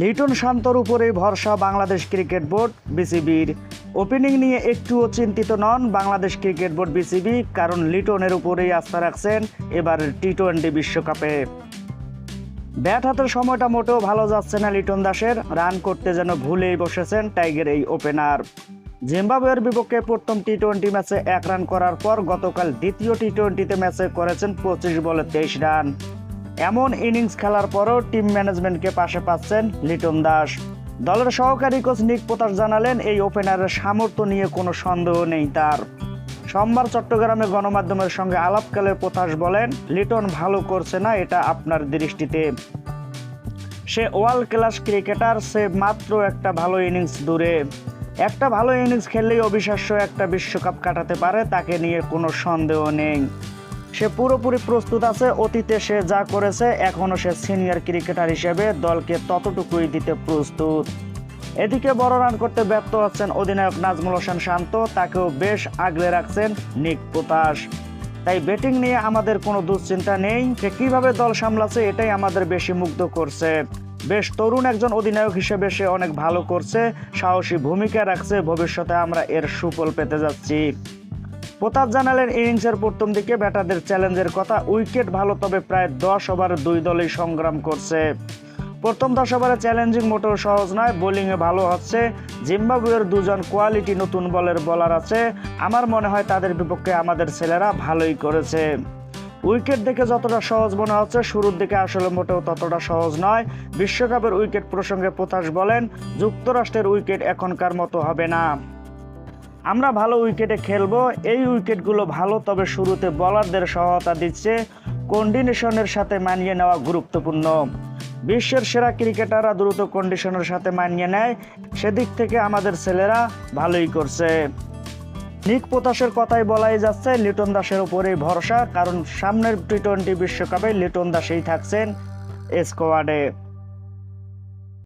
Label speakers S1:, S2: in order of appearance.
S1: লিটন শান্তর উপরে ভরসা বাংলাদেশ ক্রিকেট বোর্ড, বিসিবির। ওপেনিং নিয়ে একটুও চিন্তিত নন বাংলাদেশ ক্রিকেট বোর্ড, বিসিবি, কারণ লিটনের উপরেই আস্থা রাখছেন এবার টি টোয়েন্টি বিশ্বকাপে। ব্যাট হাতের সময়টা মোটেও ভালো যাচ্ছে না লিটন দাসের, রান করতে যেন ভুলেই বসেছেন টাইগার এই ওপেনার। জিম্বাবুয়ের বিপক্ষে প্রথম টি টোয়েন্টি ম্যাচে এক রান করার পর গতকাল দ্বিতীয় টি টোয়েন্টিতে ম্যাচে করেছেন পঁচিশ বলে তেইশ রান। এমন ইনিংস খেলার পরও টিম ম্যানেজমেন্টকে পাশে পাচ্ছেন লিটন দাস। দলের সহকারী কোচ নিক পোতাস জানালেন, এই ওপেনারের সামর্থ্য নিয়ে কোনো সন্দেহ নেই তার। সোমবার চট্টগ্রামে গণমাধ্যমের সঙ্গে আলাপকালে পোতাস বলেন, লিটন ভালো করছে না, এটা আপনার দৃষ্টিতে। সে ওয়ার্ল্ড ক্লাস ক্রিকেটার, সে মাত্র একটা ভালো ইনিংস দূরে। একটা ভালো ইনিংস খেললেই অবিশ্বাস্য একটা বিশ্বকাপ কাটাতে পারে, তাকে নিয়ে কোনো সন্দেহ নেই। সে পুরোপুরি প্রস্তুত আছে, অতীতে সে যা করেছে এখনও সে সিনিয়র ক্রিকেটার হিসেবে দলকে ততটুকুই দিতে প্রস্তুত। এদিকে বড় রান করতে ব্যর্থ হচ্ছেন অধিনায়ক নাজমুল হোসেন শান্ত, তাকেও বেশ আগলে রাখছেন নিক পোতাস। তাই ব্যাটিং নিয়ে আমাদের কোনো দুশ্চিন্তা নেই, সে কীভাবে দল সামলাচ্ছে এটাই আমাদের বেশি মুগ্ধ করছে। বেশ তরুণ একজন অধিনায়ক হিসেবে সে অনেক ভালো করছে, সাহসী ভূমিকা রাখছে, ভবিষ্যতে আমরা এর সুফল পেতে যাচ্ছি। প্রতাপ জানালেন ইনিংসের প্রথম দিকে ব্যাটারদের চ্যালেঞ্জের কথা। উইকেট ভালো, তবে প্রায় দশ ওভার দুই দলই সংগ্রাম করছে। প্রথম দশ ওভারে চ্যালেঞ্জিং মোটেও সহজ নয়, বোলিংয়ে ভালো হচ্ছে। জিম্বাবুয়ের দুজন কোয়ালিটি নতুন বলের বলার আছে। আমার মনে হয় তাদের বিপক্ষে আমাদের ছেলেরা ভালোই করেছে। উইকেট দেখে যতটা সহজ মনে হচ্ছে, শুরুর দিকে আসলে মোটেও ততটা সহজ নয়। বিশ্বকাপের উইকেট প্রসঙ্গে প্রতাস বলেন, যুক্তরাষ্ট্রের উইকেট এখনকার মতো হবে না। আমরা ভালো উইকেটে খেলব, এই উইকেটগুলো ভালো, তবে শুরুতে বলারদের সহায়তা দিচ্ছে কন্ডিনেশনের সাথে মানিয়ে নেওয়া গুরুত্বপূর্ণ। বিশ্বের সেরা ক্রিকেটাররা দ্রুত কন্ডিশনের সাথে মানিয়ে নেয়, সেদিক থেকে আমাদের ছেলেরা ভালোই করছে। নিক পোতাসের কথাই বলাই যাচ্ছে, লিটন দাসের উপরেই ভরসা, কারণ সামনের টি টোয়েন্টি বিশ্বকাপে লিটন দাসেই থাকছেন স্কোয়াডে।